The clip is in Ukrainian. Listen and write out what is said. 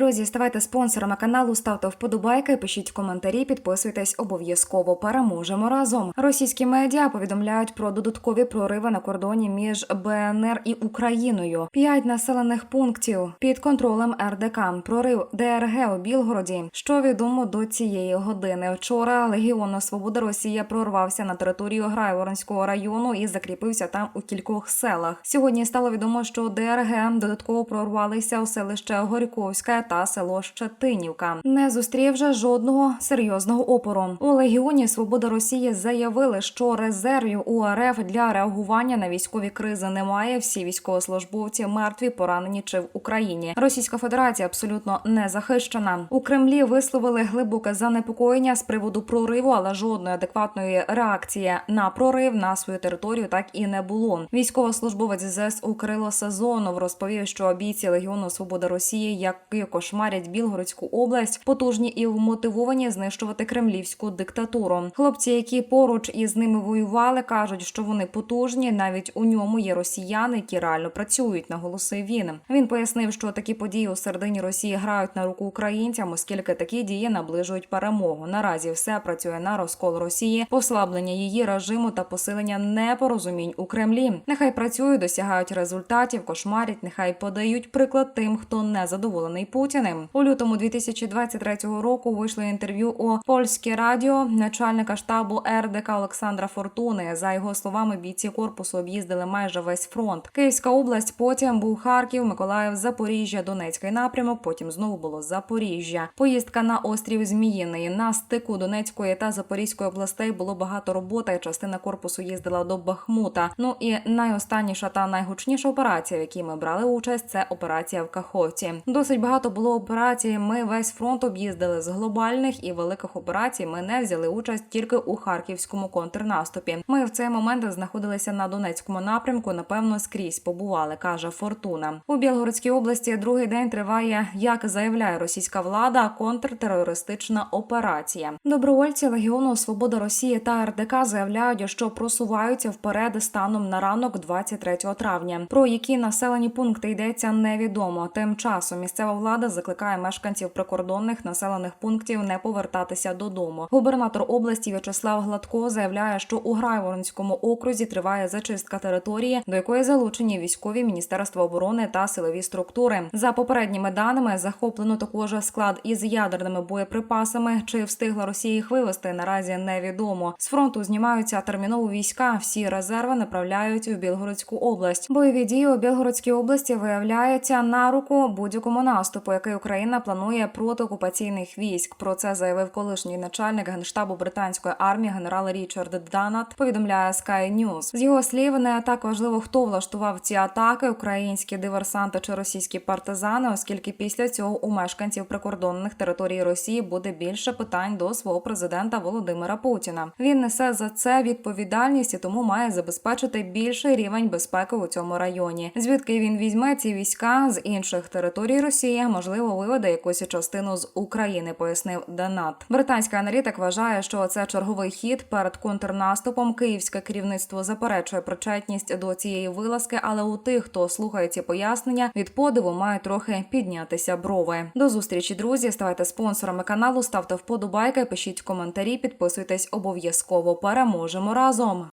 Друзі, ставайте спонсорами каналу, ставте вподобайки, пишіть коментарі, підписуйтесь обов'язково. Переможемо разом. Російські медіа повідомляють про додаткові прориви на кордоні між БНР і Україною. П'ять населених пунктів під контролем РДК. Прорив ДРГ у Білгороді. Що відомо до цієї години? Вчора Легіону Свобода Росія прорвався на територію Грайворонського району і закріпився там у кількох селах. Сьогодні стало відомо, що ДРГ додатково прорвалися у селище Горьковське та село Щетинівка, не зустрівши жодного серйозного опору. У легіоні Свобода Росії заявили, що резервів у РФ для реагування на військові кризи немає. Всі військовослужбовці мертві, поранені чи в Україні. Російська Федерація абсолютно не захищена. У Кремлі висловили глибоке занепокоєння з приводу прориву, але жодної адекватної реакції на прорив на свою територію так і не було. Військовослужбовець ЗСУ Кирило Сезонов розповів, що бійці Легіону Свобода Росії, які кошмарять Білгородську область, потужні і вмотивовані знищувати кремлівську диктатуру. Хлопці, які поруч із ними воювали, кажуть, що вони потужні. Навіть у ньому є росіяни, які реально працюють. Наголосив він. Він пояснив, що такі події у середині Росії грають на руку українцям, оскільки такі дії наближують перемогу. Наразі все працює на розкол Росії, послаблення її режиму та посилення непорозумінь у Кремлі. Нехай працюють, досягають результатів, кошмарять. Нехай подають приклад тим, хто не задоволений Путіним. У лютому 2023 року вийшло інтерв'ю у польське радіо начальника штабу РДК Олександра Фортуни. За його словами, бійці корпусу об'їздили майже весь фронт. Київська область, потім був Харків, Миколаїв, Запоріжжя, Донецький напрямок. Потім знову було Запоріжжя. Поїздка на острів Зміїний. На стику Донецької та Запорізької областей було багато роботи. Частина корпусу їздила до Бахмута. Ну і найостанніша та найгучніша операція, в якій ми брали участь, це операція в Каховці. Досить багато було операцій. Ми весь фронт об'їздили з глобальних і великих операцій. Ми не взяли участь тільки у харківському контрнаступі. Ми в цей момент знаходилися на Донецькому напрямку. Напевно, скрізь побували, каже Фортуна. У Білгородській області другий день триває, як заявляє російська влада, контртерористична операція. Добровольці Легіону Свобода Росії та РДК заявляють, що просуваються вперед станом на ранок 23 травня. Про які населені пункти йдеться невідомо. Тим часом місцева влада закликає мешканців прикордонних населених пунктів не повертатися додому. Губернатор області В'ячеслав Гладко заявляє, що у Грайворонському окрузі триває зачистка території, до якої залучені військові міністерства оборони та силові структури. За попередніми даними захоплено також склад із ядерними боєприпасами. Чи встигла Росія їх вивести? Наразі невідомо. З фронту знімаються терміново війська. Всі резерви направляють у Білгородську область. Бойові дії у Білгородській області виявляються на руку будь-якому наступу, який Україна планує проти окупаційних військ. Про це заявив колишній начальник генштабу британської армії генерал Річард Данат. Повідомляє Sky News. З його слів, не так важливо, хто влаштував ці атаки: українські диверсанти чи російські партизани, оскільки після цього у мешканців прикордонних територій Росії буде більше питань до свого президента Володимира Путіна. Він несе за це відповідальність і тому має забезпечити більший рівень безпеки у цьому районі. Звідки він візьме ці війська з інших територій Росії, можливо, виведе якусь частину з України, пояснив Данат. Британський аналітик вважає, що це черговий хід перед контрнаступом. Київське керівництво заперечує причетність до цієї вилазки, але у тих, хто слухає ці пояснення, від подиву мають трохи піднятися брови. До зустрічі, друзі. Ставайте спонсорами каналу, ставте вподобайки, пишіть коментарі, підписуйтесь обов'язково. Переможемо разом.